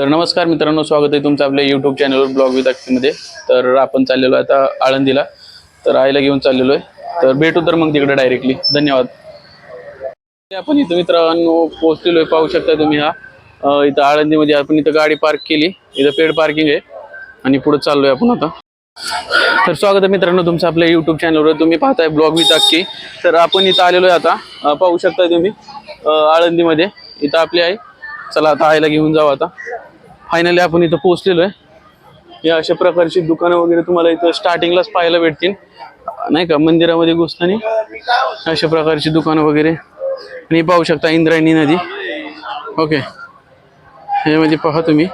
तर नमस्कार मित्रांनो स्वागत आहे तुमचं आपल्या यूट्यूब चॅनलवर ब्लॉग विथमध्ये. तर आपण चाललेलो आहे आता आळंदीला. तर आईला घेऊन चाललेलो आहे. तर भेटू तर मग तिकडे डायरेक्टली धन्यवाद. आपण इथं मित्रांनो पोहोचलेलो आहे. पाहू शकता तुम्ही हा. इथं आळंदीमध्ये आपण इथं गाडी पार्क केली. इथं पेड पार्किंग आहे. आणि पुढे चाललोय आपण आता. तर स्वागत आहे मित्रांनो तुमचं आपल्या यूट्यूब चॅनलवर तुम्ही पाहताय ब्लॉग विथ अक्की तर आपण इथं आलेलो आहे आता. पाहू शकताय तुम्ही. आळंदीमध्ये. इथं आपली आहे चला आता आईला घेऊन जाऊ आता. फायनली आपण इथं पोहोचलेलो आहे. या अशा प्रकारची दुकानं वगैरे तुम्हाला इथं स्टार्टिंगलाच पाहायला भेटतील. नाही का? मंदिरामध्ये घुसताना अशा प्रकारची दुकानं वगैरे. आणि पाहू शकता इंद्रायणी नदी. ओके. हे म्हणजे पहा तुम्ही.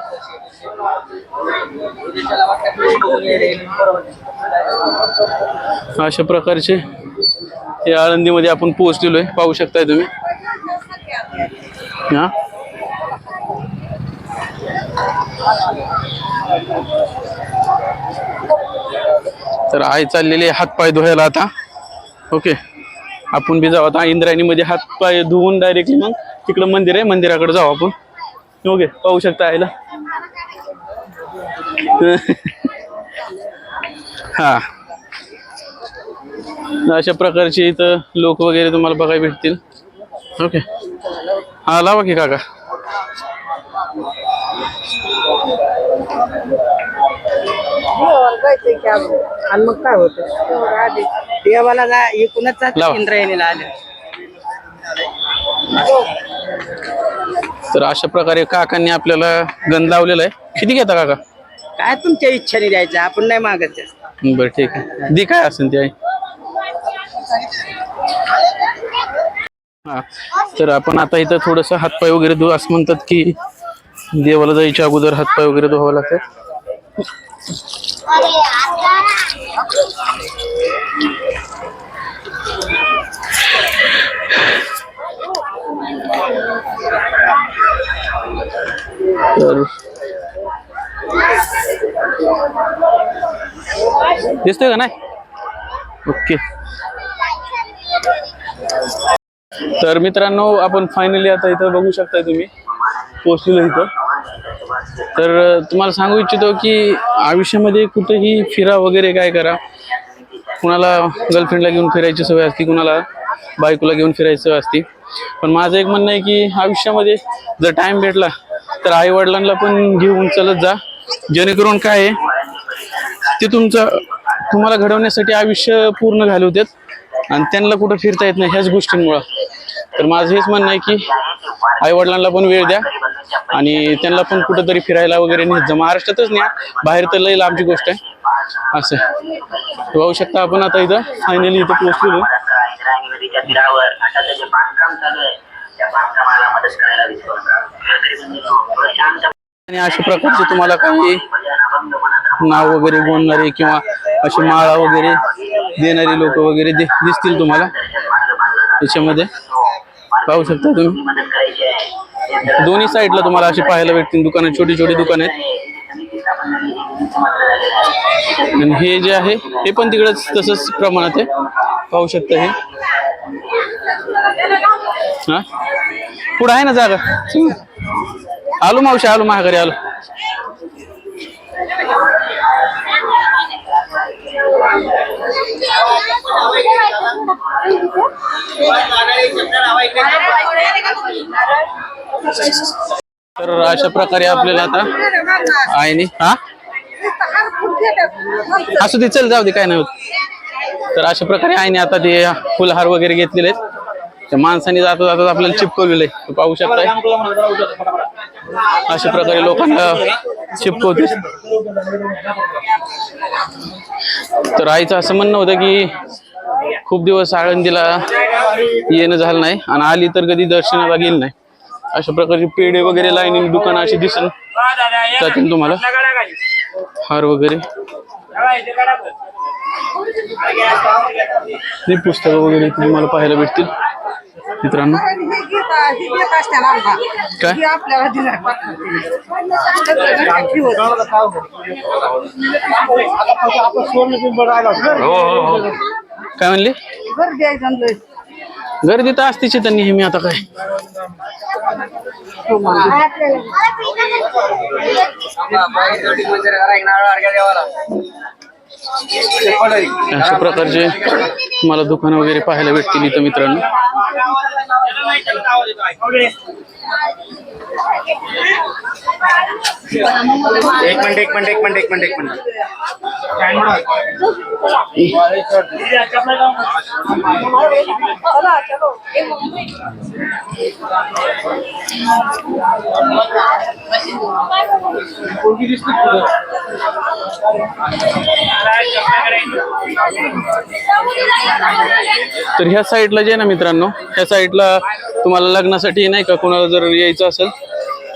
अशा प्रकारचे या आळंदीमध्ये आपण पोहोचलेलो आहे. पाहू शकताय तुम्ही. हा? तर आई चाललेली हातपाय धुवायला आता. ओके. आपण बी जाऊ आता. इंद्रायणीमध्ये हातपाय धुवून डायरेक्टली मग तिकडं मंदिर आहे मंदिराकडे जाऊ आपण. ओके पाहू शकता आईला. हा. अशा प्रकारचे इथं लोक वगैरे तुम्हाला बघायला भेटतील. ओके. हा लावा की काका. आणि मग काय होतं? देवाला जा एकूणच. इंद्रायणीला आले. तर अशा प्रकारे काकांनी आपल्याला गंध लावलेला आहे. किती घेता काका? काय तुमच्या इच्छेने द्यायचं आपण नाही मागत. बरं ठीक आहे. दी काय असेल ते हा. तर आपण आता इथं थोडस हातपाय वगैरे धुवू असं म्हणतात की देवाला जायच्या अगोदर हातपाय वगैरे धुवावं लागतात. तर दिसतोय का नाही? ओके. तर मित्रांनो आपण फायनली आता इथं बघू शकताय तुम्ही. पोहोचलेलो इथं. तर तुम्हाला सांगू इच्छितो की आयुष्यामध्ये कुठेही फिरा वगैरे काय करा. कुणाला गर्लफ्रेंडला घेऊन फिरायची सवय असते कुणाला बायकोला घेऊन फिरायची सवय असते. पण माझं एक म्हणणं आहे की आयुष्यामध्ये जर टाईम भेटला तर आई वडिलांना पण घेऊन चलत जा. जेणेकरून काय आहे ते तुमचं तुम्हाला घडवण्यासाठी आयुष्य पूर्ण घालवतात आणि त्यांना कुठं फिरता येत नाही ह्याच गोष्टींमुळं. तर माझं हेच म्हणणं आहे की आई वडिलांना पण वेळ द्या आणि त्यांना पण कुठंतरी फिरायला वगैरे नेत महाराष्ट्रातच न्या बाहेर तर लई लांबची गोष्ट आहे. असं पाहू शकता आपण आता इथं फायनली इथं पोहोचलेलो. आणि अशा प्रकारचे तुम्हाला काही नाव वगैरे बोलणारे किंवा अशी माळा वगैरे देणारे लोक वगैरे दिसतील तुम्हाला. याच्यामध्ये. पाहू शकता तुम्ही. दोन्ही साईडला तुम्हाला अशी पाहायला भेटतील दुकानं छोटी छोटी दुकान आहेत. आणि हे जे आहे हे पण तिकडंच तसंच प्रमाणात आहे. पाहू शकता हे. हा? पुढं आहे ना जागा? आलो मावशी आलो महागारी आलो. तर अशा प्रकारे आपल्याला आता आहे हा? असू दे चल जाऊ दे काय नाही तर अशा प्रकारे आईने आता ते फुलहार वगैरे घेतलेले आहेत. त्या माणसाने जाता जाता आपल्याला चिपकवलेलं आहे. पाहू शकताय. अशा प्रकारे लोकांना चिपकवते. तर आईचं असं म्हणणं होतं की खूप दिवस आळंदीला येणं झालं नाही. आणि आली तर कधी दर्शनाला गेली नाही. अशा प्रकारचे पेढे वगैरे लाईनी दुकान अशी दिसन. जातील तुम्हाला. हार वगैरे. नाही पुस्तकं वगैरे तुम्हाला पाहायला भेटतील. मित्रांनो. काय? आपल्याला काय म्हणले? बरं द्यायचं गर्दी तर असतेच आहे नेहमी आता काय? अशा प्रकारचे मला दुकानं वगैरे पाहायला भेटतील इथं मित्रांनो. एक मिनिट एक मिनिट एक मिनिट एक मिनिट एक मिनिट. तर ह्या साईडला जे आहे ना मित्रांनो ह्या साईडला तुम्हाला लग्नासाठी नाही का कोणाला जर यायचं असेल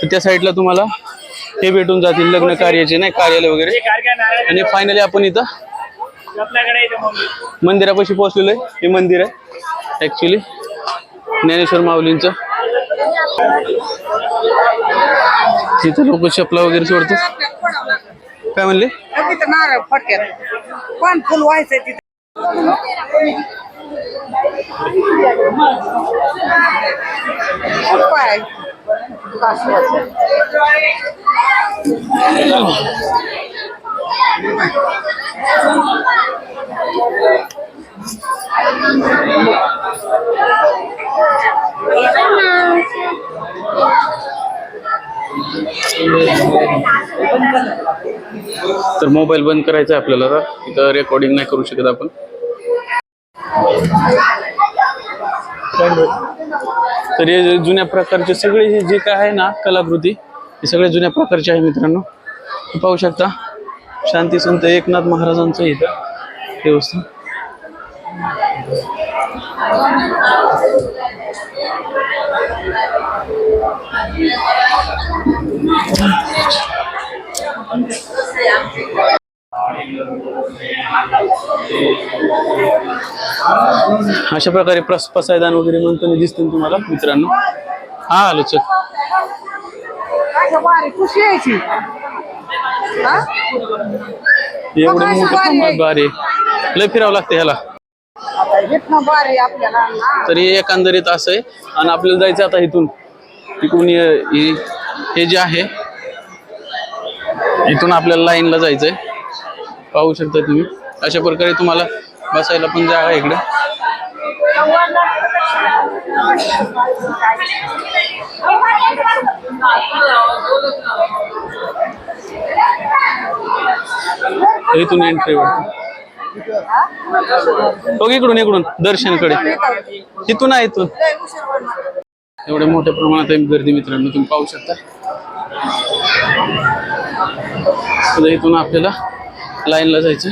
तर त्या साईडला तुम्हाला हे भेटून जातील लग्न कार्याचे नाही कार्यालय वगैरे. आणि फायनली आपण इथं मंदिरापाशी पोहोचलेलो आहे. हे मंदिर आहे ऍक्च्युली ज्ञानेश्वर माऊलींचं. तिथं लोक चपला वगैरे सोडतात. काय म्हणले? पण फुल व्हायचंय तिथे पाय तर मोबाईल बंद करायचा आहे आपल्याला आता. इथं रेकॉर्डिंग नाही करू शकत आपण. तर हे जुन्या प्रकारचे सगळे हे जे काय आहे ना कलाकृती हे सगळे जुन्या प्रकारचे आहे मित्रांनो. पाहू शकता. शांती संत एकनाथ महाराजांचं इथं देवस्थान. अशा प्रकारे प्रस पसायदान वगैरे म्हणताना दिसतील तुम्हाला मित्रांनो? हा आलो चल. एवढे मोठे बारे. लय फिरावं लागतं ह्याला. तरी एकंदरीत असं आहे. आणि आपल्याला जायचं आता इथून. इकडून हे जे आहे इथून आपल्याला लाईनला जायचंय. पाहू शकता तुम्ही. अशा प्रकारे तुम्हाला बसायला पण जागा आहे इकडे. इथून एंट्री वाटते बघ इकडून इकडून दर्शनकडे. इथून आहे इथून. एवढ्या मोठ्या प्रमाणात गर्दी मित्रांनो तुम्ही पाहू शकता. इथून आपल्याला लाईनला जायचं.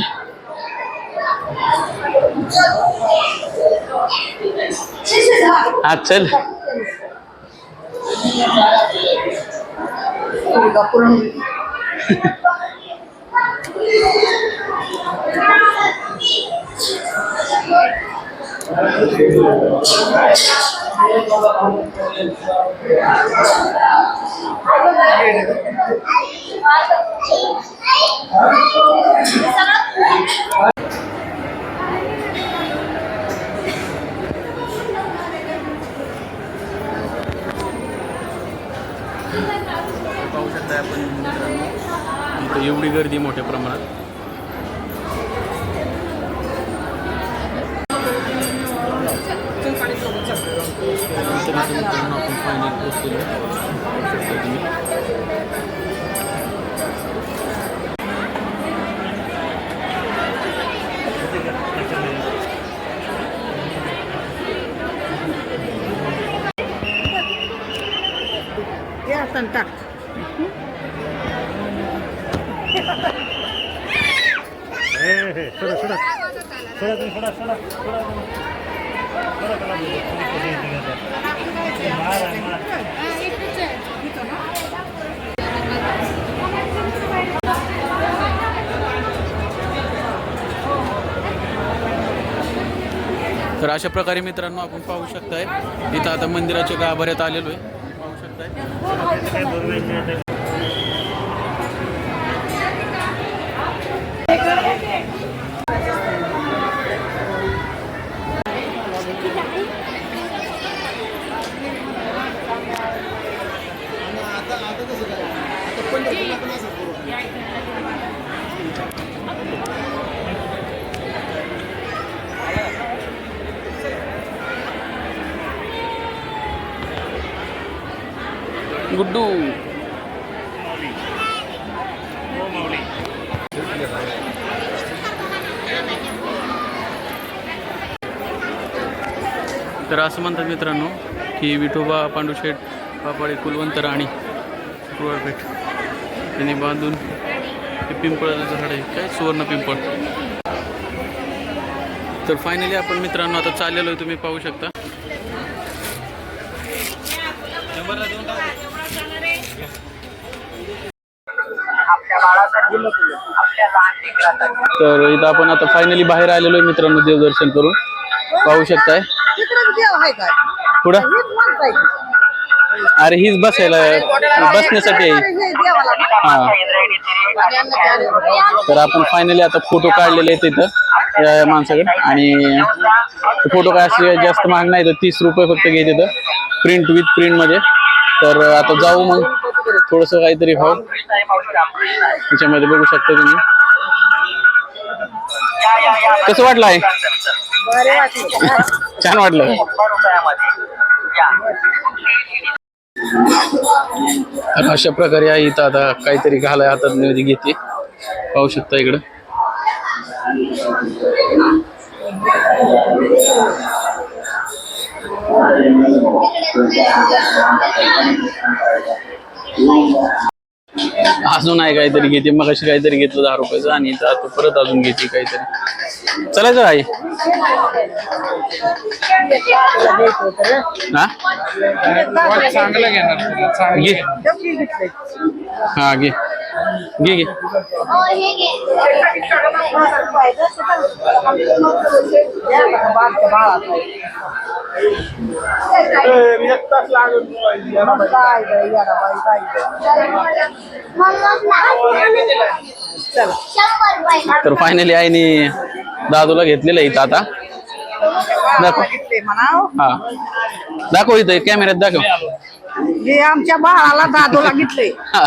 हा चल. पाहू शकता आपण मित्रांनो इथं एवढी गर्दी मोठ्या प्रमाणात. तर इथं मित्रांनो आपण फायनल पोहोचलेलो आहे. पाहू शकता तुम्ही. हे असं टाक तर अशा प्रकारे मित्रांनो आपण पाहू शकताय. इथं आता मंदिराच्या गाभाऱ्यात आलेलो आहे. पाहू शकताय गुड्डू तर असं म्हणतात मित्रांनो की विठोबा पांडुशेठ पापाळे कुलवंत राणी कुरवाडपेठ यांनी बांधून हे पिंपळाचं झाड आहे. काय सुवर्ण पिंपळ. तर फायनली आपण मित्रांनो आता चाललेलो आहे तुम्ही पाहू शकता. तर इथं आपण आता फायनली बाहेर आलेलो आहे मित्रांनो देवदर्शन करून. पाहू शकताय. पुढं. अरे हीच बसायला बसण्यासाठी आहे. हे हा. तर आपण फायनली आता फोटो काढलेले आहेत इथं या माणसाकडे. आणि फोटो काय असले जास्त महाग नाही तर तीस रुपये फक्त घेत तिथं प्रिंट विथ प्रिंटमध्ये. तर आता जाऊ मग. थोडस काहीतरी हो त्याच्यामध्ये बघू शकता तुम्ही. कसं वाटलं आहे? बरे वाटले. छान वाटलं. तर अशा प्रकारे आहे इथं आता काहीतरी घालाय हातात मध्ये घेते. पाहू शकता इकडं. अजून आहे काहीतरी घेते मग अशी काहीतरी घेतलं दहा रुपयाचं आणि आता परत अजून घेते काहीतरी. चलायचं आई. हा? घे. हा घे. घे घे. तर फायनली आईने दादूला घेतलेलं इथं आता. दाखव. हा. दाखव इथं कॅमेऱ्यात दाखव. हे आमच्या बाळाला दादूला घेतले हा.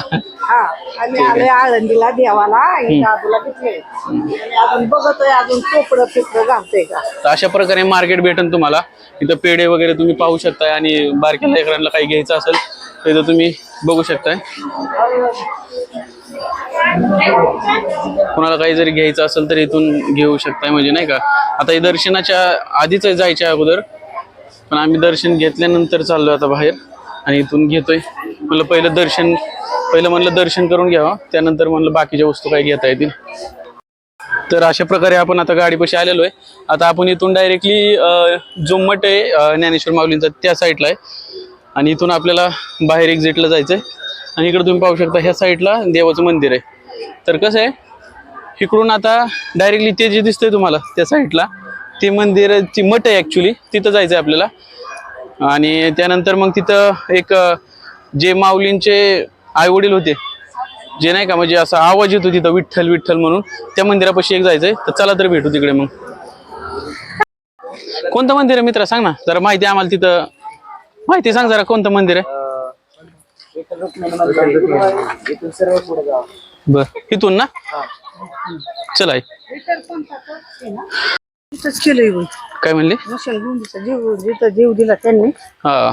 आणि आले आळंदीला देवाला हे दादूला घेतले आणि अजून बघतोय अजून चोपडं घालतोय का? तर अशा प्रकारे मार्केट भेटेल तुम्हाला. इथं पेढे वगैरे तुम्ही पाहू शकताय आणि बारक्या लेकरांना काही घ्यायचं असेल इथं तुम्ही बघू शकताय. कोणाला काही जरी घ्यायचं असेल तर इथून घेऊ शकताय म्हणजे नाही का? आता हे दर्शनाच्या आधीच आहे जायच्या अगोदर पण आम्ही दर्शन घेतल्यानंतर चाललोय आता बाहेर आणि इथून घेतोय. म्हणलं पहिलं दर्शन पहिलं म्हणलं दर्शन करून घ्यावं त्यानंतर म्हणलं बाकीच्या वस्तू काही घेता येतील. तर अशा प्रकारे आपण आता गाडीपाशी आलेलो आहे. आता आपण इथून डायरेक्टली जुम्मट आहे ज्ञानेश्वर माऊलींचा त्या साईडला आहे. आणि इथून आपल्याला बाहेर एक्झिटला जायचं आहे आणि इकडे तुम्ही पाहू शकता ह्या साईडला देवाचं मंदिर आहे. तर कसं आहे इकडून आता डायरेक्टली ते जे दिसतंय तुम्हाला त्या साईडला ते मंदिराची मठ आहे ॲक्च्युली तिथं जायचं आहे आपल्याला. आणि त्यानंतर मग तिथं एक जे माऊलींचे आईवडील होते जे नाही का म्हणजे असा आवाज येतो तिथं विठ्ठल विठ्ठल म्हणून त्या मंदिरापाशी एक जायचंय. तर चला तर भेटू तिकडे मग. कोणतं मंदिर आहे मित्रा? सांग ना जरा माहिती आम्हाला तिथं. माहिती सांग जरा कोणतं मंदिर आहे? बर इथून ना? चला आई. काय म्हणले? गुंडीचा जीव जिथं जीव दिला त्यांनी. हा.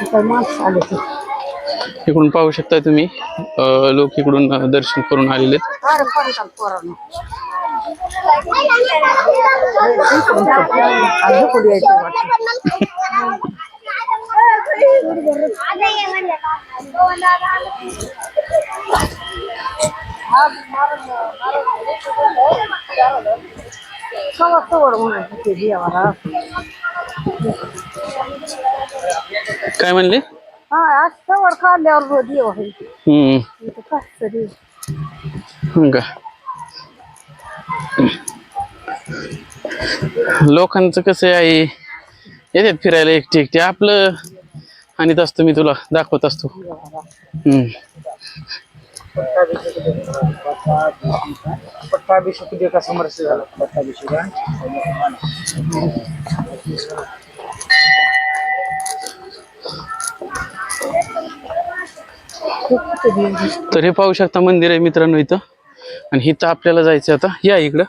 तिथं माणसं आले ते. इकडून पाहू शकता तुम्ही लोक इकडून दर्शन करून आलेले काय म्हणले? हा आज कवर काढल्यावर देव आहे हम्म. इथं काय तरी हो का लोकांचं कसं आहे येतात फिरायला एकटे एकटे. आपलं आणत असतो मी तुला दाखवत असतो. हम्म. पट्टाभिषेक देव का समरस झाला पट्टाभिषेक तर हे पाहू शकता मंदिर आहे मित्रांनो इथं. आणि इथं आपल्याला जायचं आता. या इकडं.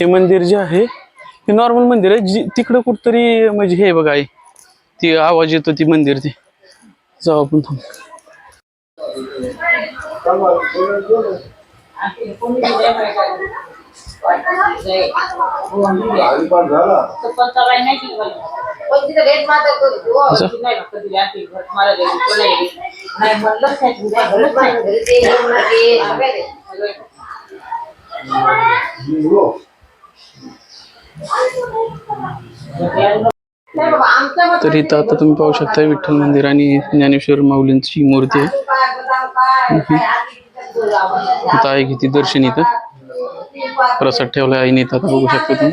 हे मंदिर जे आहे हे नॉर्मल मंदिर आहे. जी तिकडं कुठतरी म्हणजे हे बघा आहे ती आवाज येतो ती मंदिर ते. जाऊ आपण थांब. तर इथं आता तुम्ही पाहू शकता विठ्ठल मंदिर आणि ज्ञानेश्वर माऊलींची मूर्ती आहे. आता आहे किती दर्शन इथं? प्रसाद ठेवला आहे इथं आता बघू शकता तुम्ही.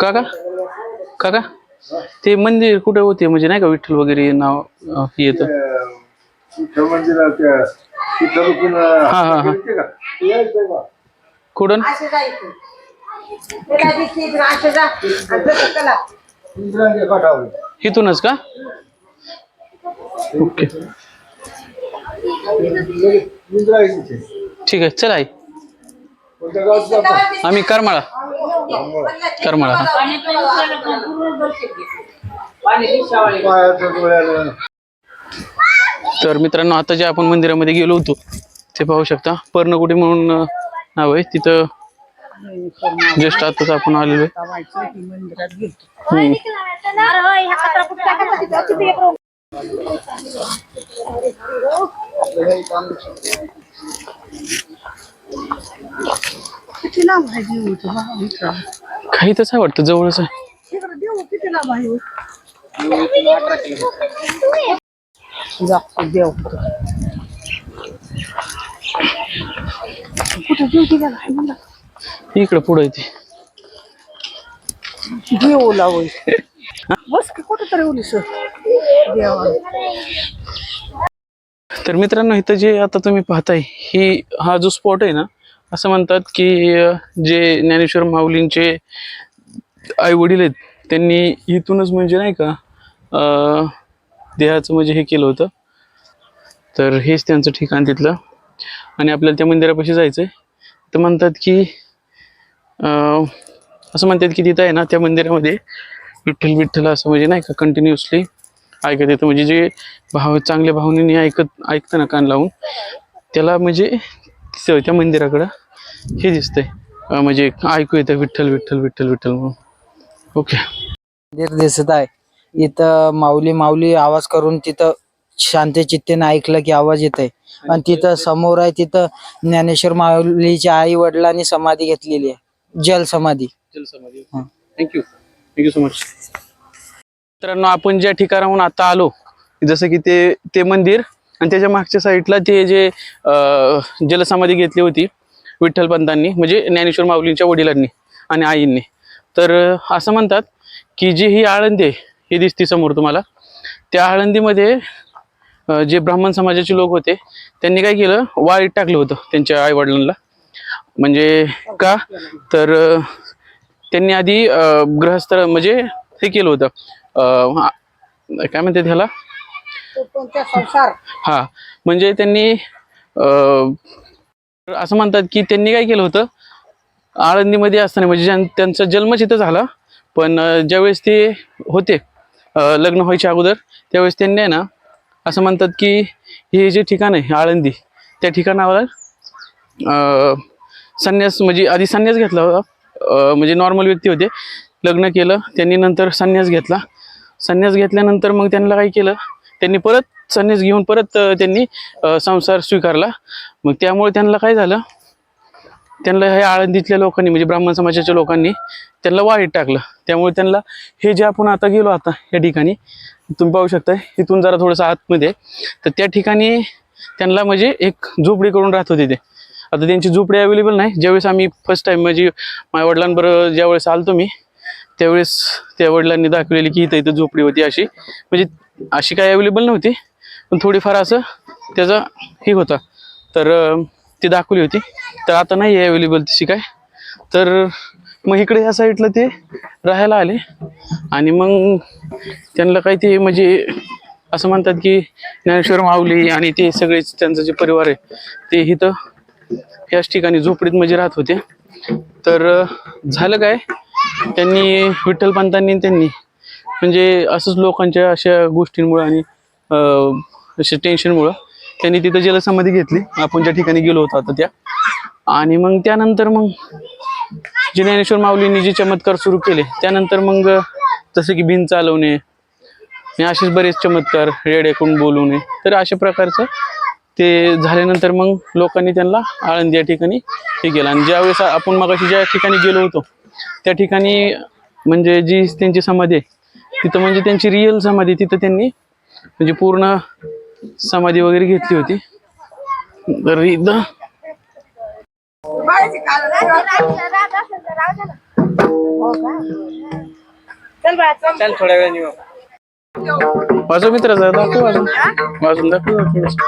काका? काका? ते मंदिर कुठे होते? म्हणजे नाही का विठ्ठल वगैरे नाव हे येतं. हा हा हा. कुठून? इथूनच का? ओके. ठीक आहे चला आई. आम्ही करमाळा. करमाळा हा. तर मित्रांनो आता जे आपण मंदिरामध्ये गेलो होतो ते पाहू शकता. पर्णकुटी म्हणून नाव आहे. तिथं जस्ट आताच आपण आलेलो आहे. मंदिरात गेलो हम्म. किती लांब आहे देऊ मित्रा. काही तसं आहे वाटतं जवळच आहे. तिकडं देऊ किती लांब आहे? जातो देव कुठं देऊ काय म्हणला? इकडं पुढं आहे ते. देव लावय बस की कुठं तरी ओली सर. देवा. तर मित्रांनो इथं जे आता तुम्ही पाहताय ही हा जो स्पॉट आहे ना असं म्हणतात की जे ज्ञानेश्वर माऊलींचे आई वडील आहेत त्यांनी इथूनच म्हणजे नाही का देहाचं म्हणजे हे केलं होतं. तर हेच त्यांचं ठिकाण तिथलं. आणि आपल्याला त्या मंदिरापाशी जायचं आहे तर म्हणतात की असं म्हणतात की तिथं आहे ना त्या मंदिरामध्ये विठ्ठल विठ्ठल असं म्हणजे नाही का कंटिन्युअसली ऐकत येतं. म्हणजे जे भाव चांगल्या भावनेने ऐकत ऐकतं ना कान लावून त्याला म्हणजे त्या मंदिराकडं हे दिसतंय. म्हणजे ऐकू येतं विठ्ठल विठ्ठल विठ्ठल विठ्ठल म्हणून. ओके. मंदिर दिसत आहे. इथं माऊली माऊली आवाज करून तिथं शांत चित्तेने ऐकलं की आवाज येत आहे आणि तिथं समोर आहे तिथं ज्ञानेश्वर माऊलीच्या आई वडिलांनी समाधी घेतलेली आहे. जल समाधी. हा. थँक्यू थँक्यू सो मच मित्रांनो आपण ज्या ठिकाणाहून आता आलो जसं की ते ते मंदिर आणि त्याच्या मागच्या साईडला ते जे जलसमाधी घेतली होती विठ्ठलपंतांनी म्हणजे ज्ञानेश्वर माऊलींच्या वडिलांनी आणि आईंनी. तर असं म्हणतात की जी ही आळंदी आहे ही दिसती समोर तुम्हाला. त्या आळंदीमध्ये जे ब्राह्मण समाजाचे लोक होते त्यांनी काय केलं? वाळीत टाकलं होतं त्यांच्या आई वडिलांना म्हणजे का? तर त्यांनी आधी गृहस्थ म्हणजे हे केलं होतं. काय म्हणते त्याला तो तुमचा संसार. हा म्हणजे त्यांनी असं म्हणतात की त्यांनी काय केलं होतं? आळंदीमध्ये असताना म्हणजे त्यांचा जन्मच इथं झाला पण ज्यावेळेस ते होते लग्न व्हायच्या अगोदर त्यावेळेस त्यांनी आहे ना असं म्हणतात की हे जे ठिकाण आहे आळंदी त्या ठिकाणावर संन्यास म्हणजे आधी संन्यास घेतला होता म्हणजे नॉर्मल व्यक्ती होते लग्न केलं त्यांनी नंतर संन्यास घेतला संन्यास घेतल्यानंतर मग त्यांना काय केलं. त्यांनी परत संन्यास घेऊन परत त्यांनी संसार स्वीकारला. मग त्यामुळे त्यांना काय झालं? त्यांना हे आळंदीतल्या लोकांनी म्हणजे ब्राह्मण समाजाच्या लोकांनी त्यांना वाईट टाकलं. त्यामुळे त्यांना हे जे आपण आता गेलो आता या ठिकाणी तुम्ही पाहू शकता इथून जरा थोडंसं आतमध्ये. तर त्या ठिकाणी त्यांना म्हणजे एक झोपडी करून राहत होते ते. आता त्यांची झोपडी अवेलेबल नाही. ज्यावेळेस आम्ही फर्स्ट टाईम म्हणजे माझ्या वडिलांबरोबर ज्यावेळेस आलतो मी त्यावेळेस त्या वडिलांनी दाखवलेली की इथं इथं झोपडी होती अशी. म्हणजे अशी काय अवेलेबल नव्हती पण थोडीफार असं त्याचा हे होता. तर ती दाखवली होती. तर आता नाही आहे अवेलेबल तशी काय. तर मग इकडे या साईडला ते राहायला आले. आणि मग त्यांना काही ते म्हणजे असं म्हणतात की ज्ञानेश्वर माऊली आणि ते सगळेच त्यांचं जे परिवार आहे ते इथं याच ठिकाणी झोपडीत म्हणजे राहत होते. तर झालं काय? त्यांनी विठ्ठल पंतांनी त्यांनी. म्हणजे असंच लोकांच्या अशा गोष्टींमुळं आणि अं, अशा टेन्शनमुळं त्यांनी तिथं जलसमाधी घेतली. आपण ज्या ठिकाणी गेलो होतो आता त्या. आणि मग त्यानंतर मग जे ज्ञानेश्वर माऊलींनी जे चमत्कार सुरू केले त्यानंतर मग जसं की भिंत चालवणे आणि असेच बरेच चमत्कार रेड्याकडून बोलवणे तर अशा प्रकारचं ते झाल्यानंतर मग लोकांनी त्यांना आळंदी या ठिकाणी हे केलं. आणि ज्यावेळेस आपण मगाशी ज्या ठिकाणी गेलो होतो त्या ठिकाणी म्हणजे जी त्यांची समाधी आहे तिथं म्हणजे त्यांची रिअल समाधी तिथं त्यांनी म्हणजे पूर्ण समाधी वगैरे घेतली होती. तर इथं चल थोड्या वेळ वाजव मित्र जरा दाखव वाजून वाजून दाखव थोडंसं.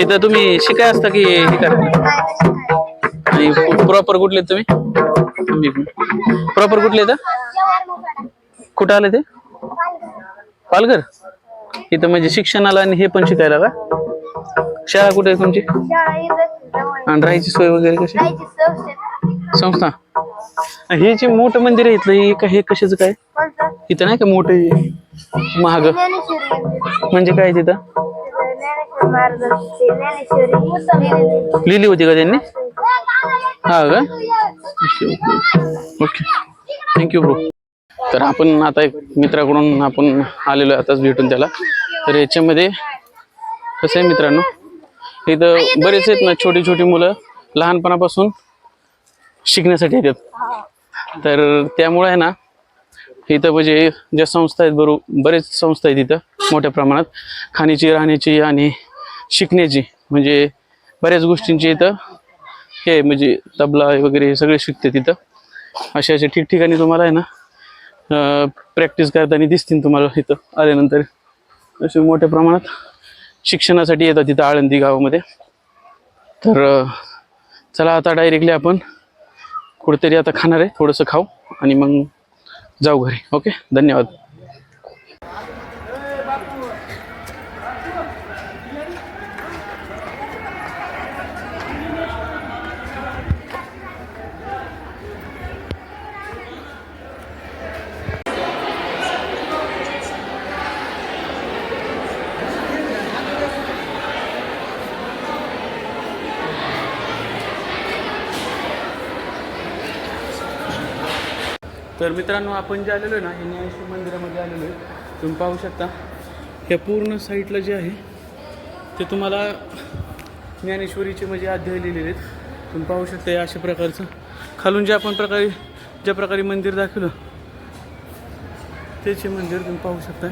इथं तुम्ही शिकाय असता की हे करा? आणि प्रॉपर कुठले तुम्ही? प्रॉपर कुठले तर कुठं आले ते? पालघर. इथं म्हणजे शिक्षणाला आणि हे पण शिकायला का? शाळा कुठे आहे तुमची? आणि राहायची सोय वगैरे कशी? संस्था. हे जे मोठं मंदिर आहे इथलं हे का हे कशाचं काय? इथं नाही का मोठं महाग. म्हणजे काय तिथं? लिहिली होती का त्यांनी? हा का? ओके थँक्यू ब्रो तर आपण आता एक मित्राकडून आपण आलेलो आहे आताच भेटून त्याला. तर याच्यामध्ये कसं आहे मित्रांनो? इथं बरेच आहेत ना छोटी छोटी मुलं लहानपणापासून शिकण्यासाठी येतात. तर त्यामुळे आहे ना इथं म्हणजे ज्या संस्था आहेत बरो बरेच संस्था आहेत इथं मोठ्या प्रमाणात. खाण्याची राहण्याची आणि शिकण्याची. म्हणजे बऱ्याच गोष्टींची इथं हे म्हणजे तबला वगैरे हे सगळे शिकते तिथं अशा अशा ठिकठिकाणी तुम्हाला आहे ना प्रॅक्टिस करताना दिसतील तुम्हाला इथं आल्यानंतर. असे मोठ्या प्रमाणात शिक्षणासाठी येतात तिथं आळंदी गावामध्ये. तर चला आता डायरेक्टली आपण कुठेतरी आता खाणार आहे थोडंसं खाऊ आणि मग जाऊ घरी. ओके धन्यवाद. तर मित्रांनो आपण जे आलेलो आहे ना हे ज्ञानेश्वर मंदिरामध्ये आलेलो आहे. तुम्ही पाहू शकता ह्या पूर्ण साईडला जे आहे ते तुम्हाला ज्ञानेश्वरीचे म्हणजे अध्याय लिहिलेले आहेत. तुम्ही पाहू शकता या अशा प्रकारचं. खालून जे आपण प्रकारे ज्या प्रकारे मंदिर दाखवलं त्याचे मंदिर तुम्ही पाहू शकता.